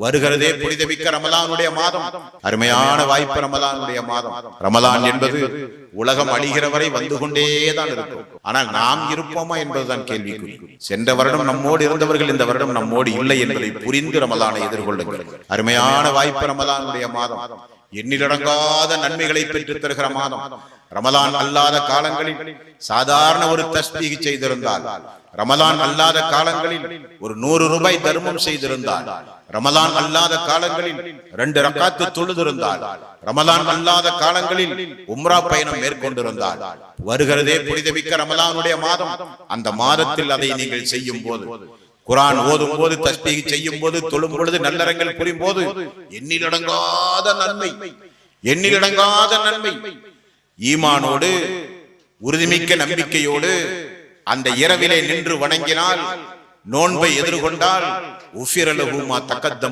வருகிறதே புனிதமிக்க ரமலானுடைய மாதம். அருமையான வாய்ப்பு ரமலானுடைய மாதம். ரமலான் என்பது உலகம் அழிகிற வரை வந்து கொண்டேதான் இருக்கும். ஆனால் நாம் இருப்போமா என்பதுதான் கேள்விக்குறி. சென்ற வருடம் நம்மோடு இருந்தவர்கள் இந்த வருடம் நம்மோடு இல்லை என்பதை புரிந்து ரமலானை எதிர்கொள்ளுங்கள். அருமையான வாய்ப்பு ரமலானுடைய மாதம். எண்ணிலடங்காத நன்மைகளை பெற்று தருகிற மாதம். ரமலான் அல்லாத காலங்களில் சாதாரண ஒரு தஸ்பீக செய்திருந்தால் ரமலான் அல்லாத காலங்களில் ஒரு நூறு ரூபாய் தர்மம் செய்திருந்தால் ரமலான் அல்லாத காலங்களில் ரெண்டு ரக்காத்து தொழுதிருந்தால் ரமலான் அல்லாத காலங்களில் உம்ரா பயணம் மேற்கொண்டிருந்தால் வருகிறதே புனிதமிக்க ரமலானுடைய மாதம். அந்த மாதத்தில் அதை நீங்கள் செய்யும் போது குரான் ஓதும் போது தஸ்பீக் செய்யும் போது தொழும் பொழுது நல்லறங்கள் புரியும் போது எண்ணிலடங்காத நன்மை. எண்ணிலடங்காத நன்மை. ஈமானோடு உறுதிமிக்க நம்பிக்கையோடு அந்த இரவிலே நின்று வணங்கினால் நோன்பை எதிர்கொண்டால் உஃபிரலகுமா தக்கத்தம